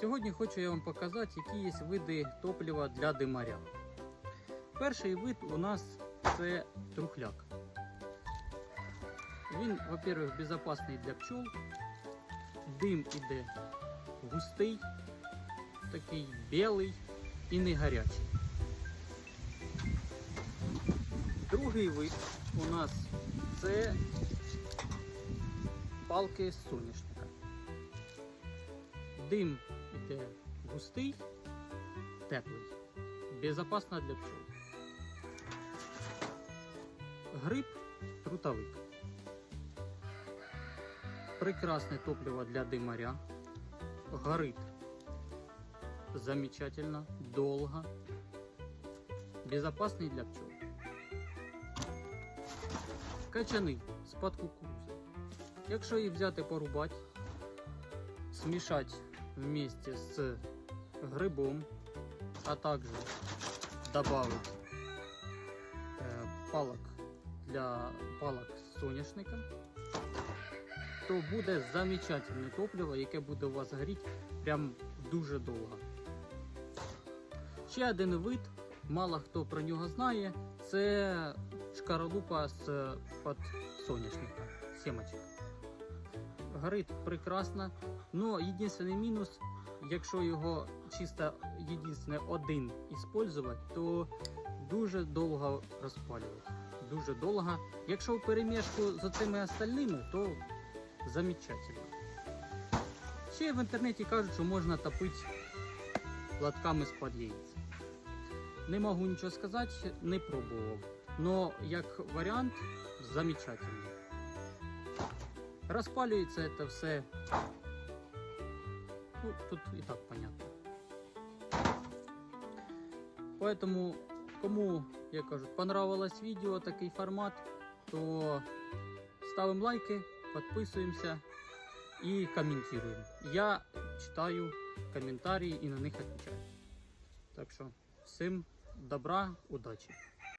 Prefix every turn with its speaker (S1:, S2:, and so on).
S1: Сьогодні хочу я вам показати, які є види топлива для димаря. Перший вид у нас це трухляк. Він, во-первых, безпечний для пчол. Дим іде густий, такий білий і не гарячий. Другий вид у нас це палки з соняшника. Дим іде густий, теплий, безпечно для пчол. Гриб трутовик. Прекрасне топливо для димаря. Горит замечательно, долго. Безопасный для пчел. Качани з-пад кукурузи. Якщо їх взяти порубати, смішати вместе з грибом, а также добавить э, палок для палок соняшника, то буде замечательне топливо, яке буде у вас горіти прям дуже довго. Ще один вид, мало хто про нього знає, це шкаралупа з під соняшника, сімочок. Горить прекрасно, але єдиний мінус, якщо його чисто єдине один використовувати, то дуже довго розпалювати. Дуже довго. Якщо в перемішку з цими остальними, то замечательно. Ще в інтернеті кажуть, що можна топити лотками з-під яєць. Не можу нічого сказати, не пробував. Но як варіант замечательно. Розпалюється це все. Ну, тут і так понятно. Поэтому, кому, як кажуть, понравилось відео, такий формат, то ставимо лайки, підписуємося і коментуємо. Я читаю коментарі і на них відповідаю. Так що всім добра, удачі!